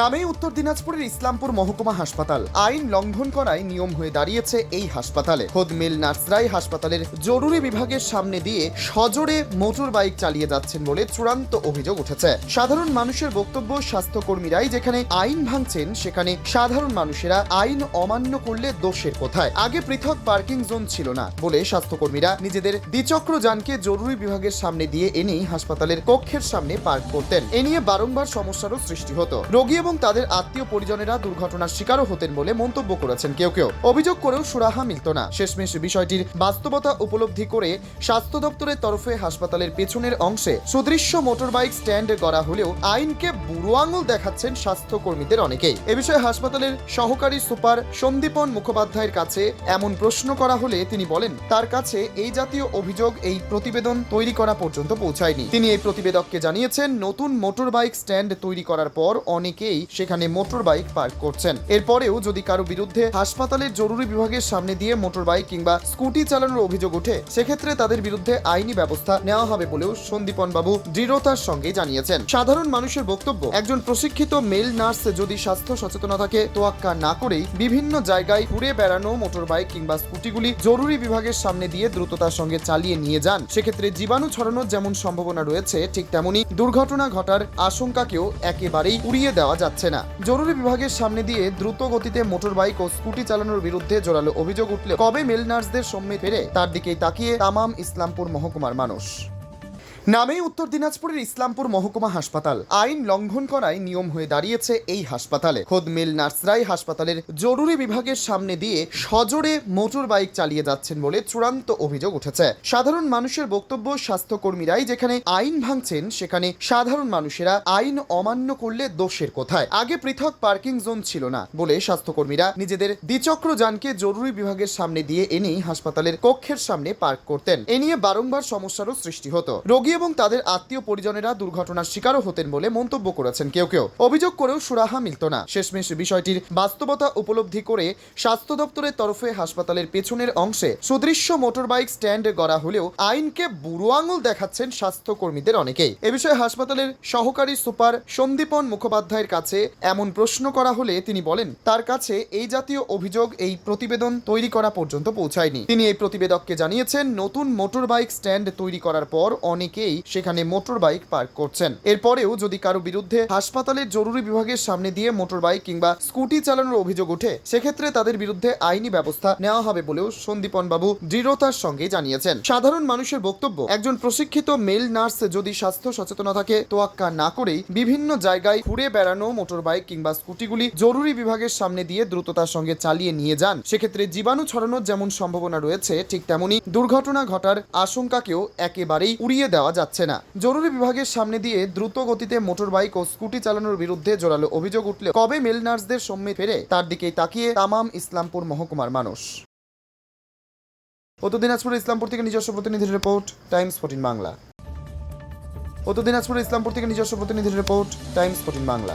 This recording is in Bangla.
নামেই উত্তর দিনাজপুরের ইসলামপুর মহকুমা হাসপাতাল। আইন লঙ্ঘন করায় নিয়ম হয়ে দাঁড়িয়েছে এই হাসপাতালে। খোদ মিল নার্সরাই হাসপাতালের জরুরি বিভাগের সামনে দিয়ে সজোরে মোটর বাইক চালিয়ে যাচ্ছেন বলে চূড়ান্ত অভিযোগ উঠেছে। সাধারণ মানুষের বক্তব্য স্বাস্থ্যকর্মীরাই যেখানে আইন ভাঙছেন, সেখানে সাধারণ মানুষেরা আইন অমান্য করলে দোষের কোথায়? আগে পৃথক পার্কিং জোন ছিল না বলে স্বাস্থ্যকর্মীরা নিজেদের দ্বিচক্র যানকে জরুরি বিভাগের সামনে দিয়ে এনেই হাসপাতালের কক্ষের সামনে পার্ক করতেন। এ নিয়ে বারংবার সমস্যারও সৃষ্টি হতো। রোগী এবং তাদের আত্মীয় পরিজনেরা দুর্ঘটনার শিকারও হতেন বলে মন্তব্য করেছেন কেউ কেউ। অভিযোগ করেও সুরাহা মিলত না। শেষমেশ বিষয়টির বাস্তবতা উপলব্ধি করে স্বাস্থ্য দপ্তরের তরফে হাসপাতালের পেছনের অংশে সুদৃশ্য মোটরবাইক স্ট্যান্ড করা হলেও আইনকে বুড়ো আঙুল দেখাচ্ছেন স্বাস্থ্যকর্মীদের অনেকেই। এ বিষয়ে হাসপাতালের সহকারী সুপার সন্দীপন মুখোপাধ্যায়ের কাছে এমন প্রশ্ন করা হলে তিনি বলেন, তার কাছে এই জাতীয় অভিযোগ, এই প্রতিবেদন তৈরি করা পর্যন্ত পৌঁছায়নি। তিনি এই প্রতিবেদককে জানিয়েছেন, নতুন মোটর বাইক স্ট্যান্ড তৈরি করার পর অনেকেই সেখানে মোটর বাইক পার্ক করছেন। এরপরেও যদি কারও বিরুদ্ধে হাসপাতালের জরুরি বিভাগের সামনে দিয়ে মোটর বাইক কিংবা স্কুটি চালানোর অভিযোগ ওঠে, সেক্ষেত্রে তাদের বিরুদ্ধে আইনি ব্যবস্থা নেওয়া হবে বলেও সন্দীপন বাবু দৃঢ়তার সঙ্গে জানিয়েছেন। সাধারণ মানুষের বক্তব্য, একজন প্রশিক্ষিত মেল নার্স যদি স্বাস্থ্য সচেতনতাকে তোয়াক্কা না করেই বিভিন্ন জায়গায় ঘুরে বেড়ানো মোটর বাইক কিংবা স্কুটিগুলি জরুরি বিভাগের সামনে দিয়ে দ্রুততার সঙ্গে চালিয়ে নিয়ে যান, সেক্ষেত্রে জীবাণু ছড়ানোর যেমন সম্ভাবনা রয়েছে, ঠিক তেমনি দুর্ঘটনা ঘটার আশঙ্কাকেও একেবারেই উড়িয়ে দেওয়া যাচ্ছে না। জরুরি বিভাগের সামনে দিয়ে দ্রুত গতিতে মোটর বাইক ও স্কুটি চালানোর বিরুদ্ধে জোরালো অভিযোগ উঠলে কবে মেলনার্সদের সম্মে ফেরে তার দিকেই তাকিয়ে তামাম ইসলামপুর মহকুমার মানুষ। নামেই উত্তর দিনাজপুরের ইসলামপুর মহকুমা হাসপাতাল। আইন লঙ্ঘন করায় নিয়ম হয়ে দাঁড়িয়েছে এই হাসপাতালে। খোদ মিল নার্সরাই হাসপাতালের জরুরি বিভাগের সামনে দিয়ে সজোরে মোটর বাইক চালিয়ে যাচ্ছেন বলে চূড়ান্ত অভিযোগ উঠেছে। সাধারণ মানুষের বক্তব্য স্বাস্থ্যকর্মীরাই যেখানে আইন ভাঙছেন, সেখানে সাধারণ মানুষেরা আইন অমান্য করলে দোষের কোথায়? আগে পৃথক পার্কিং জোন ছিল না বলে স্বাস্থ্যকর্মীরা নিজেদের দ্বিচক্র যানকে জরুরি বিভাগের সামনে দিয়ে এনেই হাসপাতালের কক্ষের সামনে পার্ক করতেন। এ নিয়ে বারংবার সমস্যারও সৃষ্টি হতো। রোগী এবং তাদের আত্মীয় পরিজনেরা দুর্ঘটনার শিকারও হতেন বলে মন্তব্য করেছেন কেউ কেউ। অভিযোগ করেও সুরাহা মিলত না। শেষমেশ বিষয়টির বাস্তবতা উপলব্ধি করে স্বাস্থ্য দপ্তরের তরফে হাসপাতালের পেছনের অংশে সুদৃশ্য মোটরবাইক স্ট্যান্ড গড়া হলেও আইনকে বুড়ো আঙুল দেখাচ্ছেন স্বাস্থ্যকর্মীদের অনেকেই। এ বিষয়ে হাসপাতালের সহকারী সুপার সন্দীপন মুখোপাধ্যায়ের কাছে এমন প্রশ্ন করা হলে তিনি বলেন, তার কাছে এই জাতীয় অভিযোগ এই প্রতিবেদন তৈরি করা পর্যন্ত পৌঁছায়নি। তিনি এই প্রতিবেদককে জানিয়েছেন, নতুন মোটর বাইক স্ট্যান্ড তৈরি করার পর অনেকেই সেখানে মোটর বাইক পার্ক করছেন। এরপরেও যদি কারও বিরুদ্ধে হাসপাতালের জরুরি বিভাগের সামনে দিয়ে মোটর বাইক কিংবা স্কুটি চালানোর অভিযোগ ওঠে, সেক্ষেত্রে তাদের বিরুদ্ধে আইনি ব্যবস্থা নেওয়া হবে বলেও সন্দীপন বাবু দৃঢ়তার সঙ্গে জানিয়েছেন। সাধারণ মানুষের বক্তব্য, একজন প্রশিক্ষিত মেল নার্স যদি স্বাস্থ্য সচেতনতাকে তোয়াক্কা না করেই বিভিন্ন জায়গায় ঘুরে বেড়ানো মোটর বাইক কিংবা স্কুটিগুলি জরুরি বিভাগের সামনে দিয়ে দ্রুততার সঙ্গে চালিয়ে নিয়ে যান, সেক্ষেত্রে জীবাণু ছড়ানোর যেমন সম্ভাবনা রয়েছে, ঠিক তেমনি দুর্ঘটনা ঘটার আশঙ্কাকেও একেবারেই উড়িয়ে দেওয়া যাচ্ছে না। জরুরি বিভাগের সামনে দিয়ে দ্রুত গতিতে মোটর বাইক ও স্কুটি চালানোর বিরুদ্ধে জোরালো অভিযোগ উঠলে কবে মেল নার্সদের সম্মে ফেরে তার দিকেই তাকিয়ে তামাম ইসলামপুর মহকুমার মানুষ। উত্তর দিনাজপুর ইসলামপুর থেকে নিজস্ব প্রতিনিধির রিপোর্ট, টাইমস ফোর্টিন বাংলা। উত্তর দিনাজপুর ইসলামপুর থেকে নিজস্ব প্রতিনিধির রিপোর্ট, টাইমস ফোর্টিন বাংলা।